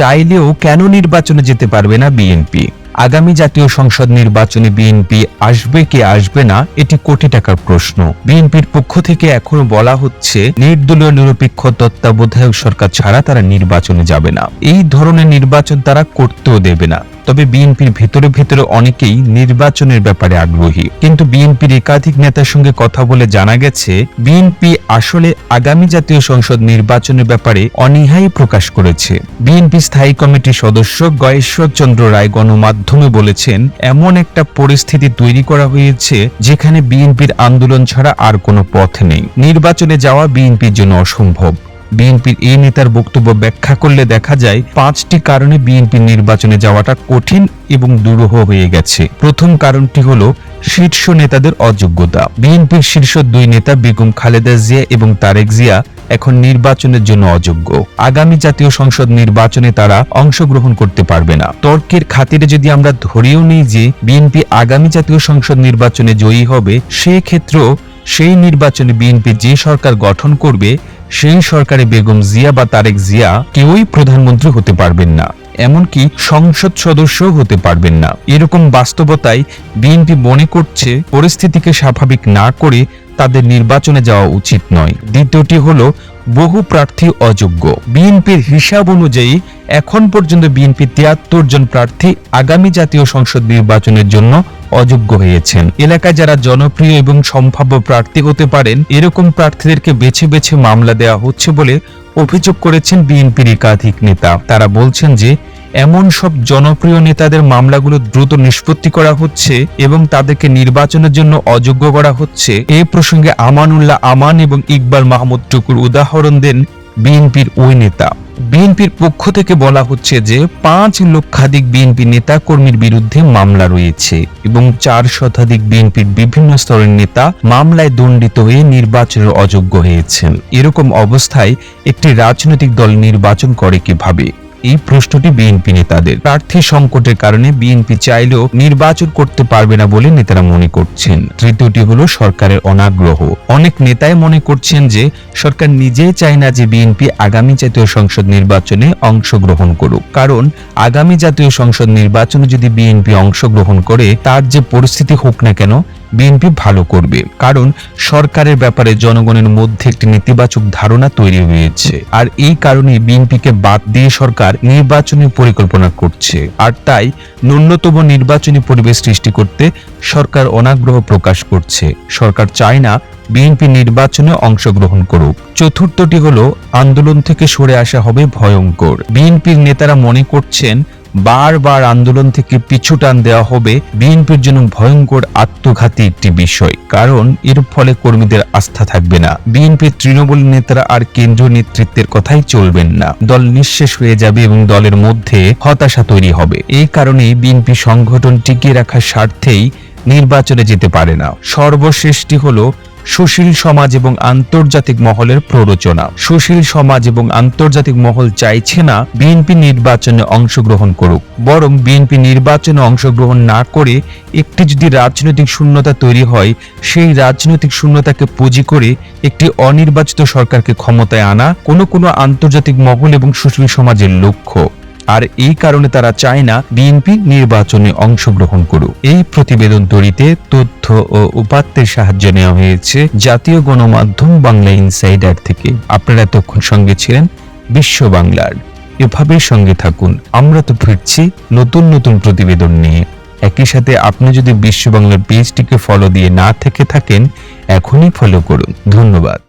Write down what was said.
চাইলেও কেন নির্বাচনে যেতে পারবে না বিএনপি? আগামী জাতীয় সংসদ নির্বাচনে বিএনপি আসবে কি আসবে না, এটি কোটি টাকার প্রশ্ন। বিএনপির পক্ষ থেকে এখনও বলা হচ্ছে, নির্দলীয় নিরপেক্ষ তত্ত্বাবধায়ক সরকার ছাড়া তারা নির্বাচনে যাবে না। এই ধরনের নির্বাচন তারা করতেও দেবে না। তবে বিএনপির ভেতরে ভেতরে অনেকেই নির্বাচনের ব্যাপারে আগ্রহী। কিন্তু বিএনপির একাধিক নেতার সঙ্গে কথা বলে জানা গেছে, বিএনপি আসলে আগামী জাতীয় সংসদ নির্বাচনের ব্যাপারে অনীহাই প্রকাশ করেছে। বিএনপি স্থায়ী কমিটির সদস্য গয়েশ্বর চন্দ্র রায় গণমাধ্যমে বলেছেন, এমন একটা পরিস্থিতি তৈরি করা হয়েছে যেখানে বিএনপির আন্দোলন ছাড়া আর কোনো পথ নেই। নির্বাচনে যাওয়া বিএনপির জন্য অসম্ভব। বিএনপির এই নেতার বক্তব্য ব্যাখ্যা করলে দেখা যায়, পাঁচটি কারণে বিএনপির নির্বাচনে যাওয়াটা কঠিন এবং দুরূহ হয়ে গেছে। প্রথম কারণটি হলো শীর্ষ নেতাদের অযোগ্যতা। বিএনপির শীর্ষ দুই নেতা বেগম খালেদা জিয়া এবং তারেক জিয়া এখন নির্বাচনের জন্য অযোগ্য। আগামী জাতীয় সংসদ নির্বাচনে তারা অংশগ্রহণ করতে পারবে না। তর্কের খাতিরে যদি আমরা ধরেও নিই যে বিএনপি আগামী জাতীয় সংসদ নির্বাচনে জয়ী হবে, সেক্ষেত্রেও সেই নির্বাচনে বিএনপি যে সরকার গঠন করবে সেই সরকারে বেগম জিয়া বা তারেক জিয়া কেউই প্রধানমন্ত্রী হতে পারবেন না, এমনকি সংসদ সদস্য হতে পারবেন না। এরকম বাস্তবতায় বিএনপি মনে করছে পরিস্থিতিকে স্বাভাবিক না করে তাদের নির্বাচনে যাওয়া উচিত নয়। দ্বিতীয়টি হল, বহু প্রার্থী অযোগ্য। বিএনপির হিসাব অনুযায়ী এখন পর্যন্ত বিএনপি তিয়াত্তর জন প্রার্থী আগামী জাতীয় সংসদ নির্বাচনের জন্য অযোগ্য হয়েছেন। এলাকায় যারা জনপ্রিয় এবং সম্ভাব্য প্রার্থী হতে পারেন, এরকম প্রার্থীদেরকে বেছে বেছে মামলা দেওয়া হচ্ছে বলে অভিযোগ করেছেন বিএনপির একাধিক নেতা। তারা বলছেন যে, এমন সব জনপ্রিয় নেতাদের মামলাগুলো দ্রুত নিষ্পত্তি করা হচ্ছে এবং তাদেরকে নির্বাচনের জন্য অযোগ্য করা হচ্ছে। এই প্রসঙ্গে আমানুল্লাহ আমান এবং ইকবাল মাহমুদ টুকুর উদাহরণ দেন বিএনপির ওই নেতা। বিএনপির পক্ষ থেকে বলা হচ্ছে যে পাঁচ লক্ষাধিক বিএনপি নেতা কর্মীর বিরুদ্ধে মামলা রয়েছে এবং চার শতাধিক বিএনপির বিভিন্ন স্তরের নেতা মামলায় দণ্ডিত হয়ে নির্বাচনের অযোগ্য হয়েছেন। এরকম অবস্থায় একটি রাজনৈতিক দল নির্বাচন করে কীভাবে? এই প্রশ্নটি বিএনপি নেতাদের। প্রার্থী সংকটের কারণে বিএনপি চাইলেও নির্বাচন করতে পারবে না বলে নেতারা মনে করছেন। তৃতীয়টি হলো সরকারের অনাগ্রহ। অনেক নেতাই মনে করছেন যে সরকার নিজেই চায় না যে বিএনপি আগামী জাতীয় সংসদ নির্বাচনে অংশগ্রহণ করুক। কারণ আগামী জাতীয় সংসদ নির্বাচনে যদি বিএনপি অংশগ্রহণ করে, তার যে পরিস্থিতি হোক না কেন বিএনপি ভালো করবে। কারণ সরকারের ব্যাপারে জনগণের মধ্যে একটি নেতিবাচক ধারণা তৈরি হয়েছে। আর এই কারণে বিএনপিকে বাদ দিয়ে সরকার নির্বাচনী পরিকল্পনা করছে। আর তাই ন্যূনতম নির্বাচনী পরিবেশ সৃষ্টি করতে সরকার অনাগ্রহ প্রকাশ করছে। সরকার চায় না বিএনপি নির্বাচনে অংশগ্রহণ করুক। চতুর্থটি হলো, আন্দোলন থেকে সরে আসা হবে ভয়ঙ্কর। বিএনপির নেতারা মনে করছেন বারবার আন্দোলন থেকে পিছু টান দেওয়া হবে বিএনপির জন্য ভয়ঙ্কর আত্মঘাতী একটি বিষয়। কারণ এর ফলে কর্মীদের আস্থা থাকবে না। বিএনপির তৃণমূল নেতারা আর কেন্দ্রীয় নেতৃত্বের কথাই চলবেন না। দল নিঃশেষ হয়ে যাবে এবং দলের মধ্যে হতাশা তৈরি হবে। এই কারণে বিএনপি সংগঠন টিকিয়ে রাখার স্বার্থেই নির্বাচনে যেতে পারে না। সর্বশেষটি হলো সুশীল সমাজ এবং আন্তর্জাতিক মহলের প্ররোচনা। সুশীল সমাজ এবং আন্তর্জাতিক মহল চাইছে না বিএনপি নির্বাচনে অংশগ্রহণ করুক। বরং বিএনপি নির্বাচনে অংশগ্রহণ না করে একটি যদি রাজনৈতিক শূন্যতা তৈরি হয়, সেই রাজনৈতিক শূন্যতাকে পুঁজি করে একটি অনির্বাচিত সরকারকে ক্ষমতায় আনা কোনো কোনো আন্তর্জাতিক মহল এবং সুশীল সমাজের লক্ষ্য। আর এই কারণে তারা চায় না বিএনপি নির্বাচনে অংশগ্রহণ করুক। এই প্রতিবেদন তৈরিতে তথ্য ও উপাত্তের সাহায্য নেওয়া হয়েছে জাতীয় গণমাধ্যম বাংলা ইনসাইডার থেকে। আপনারা এতক্ষণ সঙ্গে ছিলেন বিশ্ব বাংলার। এভাবেই সঙ্গে থাকুন। আমরা তো ফিরছি নতুন নতুন প্রতিবেদন নিয়ে। একই সাথে আপনি যদি বিশ্ব বাংলার পেজটিকে ফলো দিয়ে না থেকে থাকেন, এখনই ফলো করুন। ধন্যবাদ।